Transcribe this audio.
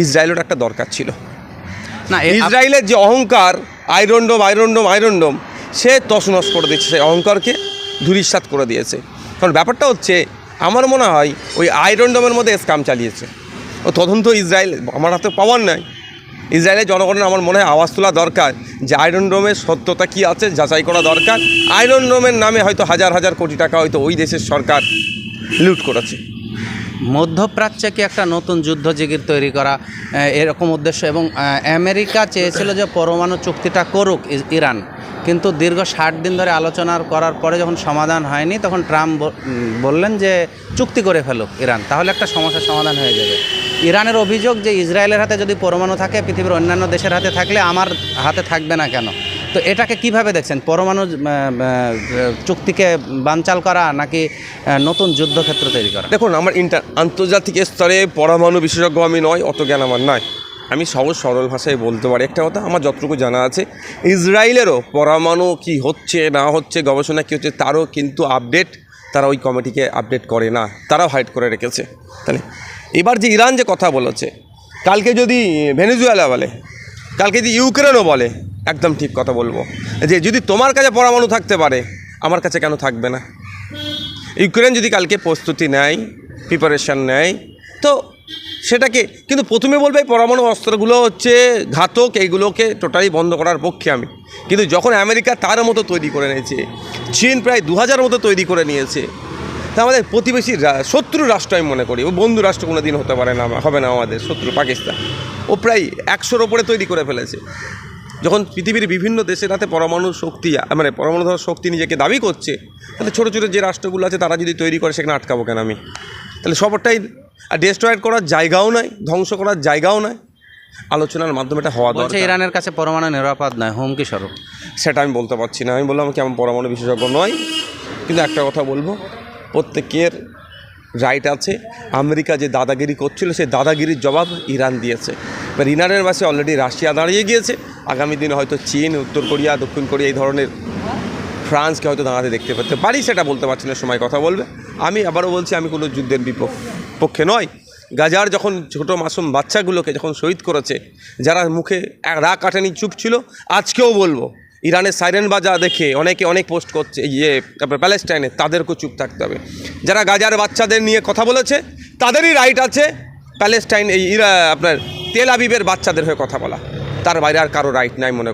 ইসরায়েলের একটা দরকার ছিল। না ইসরায়েলের যে অহংকার আয়রনডোম আয়রনডোম আয়রনডোম সে তছনছ করে দিচ্ছে সেই অহংকারকে ধূলিসাৎ করে দিয়েছে। কারণ ব্যাপারটা হচ্ছে আমার মনে হয় ওই আয়রনডোমের মধ্যে স্কাম চালিয়েছে। ও তদন্ত ইসরায়েল আমার হাতে পাওয়ার নাই। ইসরায়েলের জনগণের আমার মনে হয় আওয়াজ তোলা দরকার যে আয়রন ডোমের সত্যতা কী আছে যাচাই করা দরকার। আয়রন ডোমের নামে হয়তো হাজার হাজার কোটি টাকা হয়তো ওই দেশের সরকার লুট করেছে। মধ্যপ্রাচ্যে কি একটা নতুন যুদ্ধ জিগির তৈরি করা এরকম উদ্দেশ্য? এবং আমেরিকা চেয়েছিল যে পরমাণু চুক্তিটা করুক ইরান। কিন্তু দীর্ঘ ষাট দিন ধরে আলোচনা করার পরে যখন সমাধান হয়নি, তখন ট্রাম্প বললেন যে চুক্তি করে ফেলুক ইরান, তাহলে একটা সমস্যার সমাধান হয়ে যাবে। ইরানের অভিযোগ যে ইসরায়েলের হাতে যদি পরমাণু থাকে, পৃথিবীর অন্যান্য দেশের হাতে থাকলে আমার হাতে থাকবে না কেন? তো এটাকে কীভাবে দেখছেন? পরমাণু চুক্তিকে বানচাল করা নাকি নতুন যুদ্ধক্ষেত্র তৈরি করা? দেখুন, আমার ইন্টার, আন্তর্জাতিক স্তরে পরমাণু বিশেষজ্ঞ আমি নয়, অত জ্ঞান আমার নয় আমি সহজ সরল ভাষায় বলতে পারি। একটা কথা, আমার যতটুকু জানা আছে, ইসরায়েলেরও পরমাণু কি হচ্ছে, না হচ্ছে, গবেষণা কী হচ্ছে, তারও কিন্তু আপডেট তারা ওই কমিটিকে আপডেট করে না। তারাও হাইড করে রেখেছে। তাহলে এবার যে ইরান যে কথা বলেছে, কালকে যদি ভেনেজুয়েলা বলে, কালকে যদি ইউক্রেনও বলে একদম ঠিক কথা বলব। যে যদি তোমার কাছে পরমাণু থাকতে পারে, আমার কাছে কেন থাকবে না? ইউক্রেন যদি কালকে প্রস্তুতি নেয় প্রিপারেশান নেয়, তো সেটাকে, কিন্তু প্রথমে বলবে পরমাণু অস্ত্রগুলো হচ্ছে ঘাতক, এইগুলোকে টোটালি বন্ধ করার পক্ষে আমি। কিন্তু যখন আমেরিকা তার মতো তৈরি করে নিয়েছে, চীন প্রায় দু হাজার মতো তৈরি করে নিয়েছে, তা আমাদের প্রতিবেশী শত্রু রাষ্ট্র আমি মনে করি। ও বন্ধু রাষ্ট্র কোনো দিন হতে পারে না, হবে না আমাদের শত্রু পাকিস্তান। ও প্রায় একশোর ওপরে তৈরি করে ফেলেছে। যখন পৃথিবীর বিভিন্ন দেশের হাতে পরমাণু শক্তি মানে পরমাণু ধর শক্তি নিজেকে দাবি করছে তাহলে ছোটো ছোটো যে রাষ্ট্রগুলো আছে তারা যদি তৈরি করে সেখানে আটকাবো কেন আমি? তাহলে সবটাই আর ডেস্ট্রয়েড করার জায়গাও নাই ধ্বংস করার জায়গাও নাই। আলোচনার মাধ্যমে এটা হওয়া দরকার। ইরানের কাছে পরমাণু নিরাপদ নয় হুমকি স্বরূপ। সেটা আমি বলতে পারছি না। আমি বললাম কি আমার পরমাণু বিশেষজ্ঞ নয় কিন্তু একটা কথা বলব। প্রত্যেকের রাইট আছে। আমেরিকা যে দাদাগিরি করছিল সেই দাদাগিরির জবাব ইরান দিয়েছে। এবার ইরানের পাশে অলরেডি রাশিয়া দাঁড়িয়ে গিয়েছে। আগামী দিনে হয়তো চীন, উত্তর কোরিয়া, দক্ষিণ কোরিয়া এই ধরনের ফ্রান্সকে হয়তো দাঁড়াতে দেখতে পেতে পারি, সেটা বলতে পারছি না, সময় কথা বলবে। আমি আবারও বলছি, আমি কোনো যুদ্ধের বিপক্ষ পক্ষে নয়। গাজার যখন ছোটো মাসুম বাচ্চাগুলোকে যখন শহীদ করেছে, যারা মুখে এক রা কাটানি চুপ ছিল, আজকেও বলব, ইরানের সাইরেন বাজা দেখে অনেকে অনেক পোস্ট করছে ইয়ে তারপরে প্যালেস্টাইনে, তাদেরকেও চুপ থাকতে হবে। যারা গাজার বাচ্চাদের নিয়ে কথা বলেছে, তাদেরই রাইট আছে, প্যালেস্টাইন, এই ইরা, আপনার তেল আবিবের বাচ্চাদের হয়ে কথা বলা। তার বাইরে আর কারও রাইট নাই মনে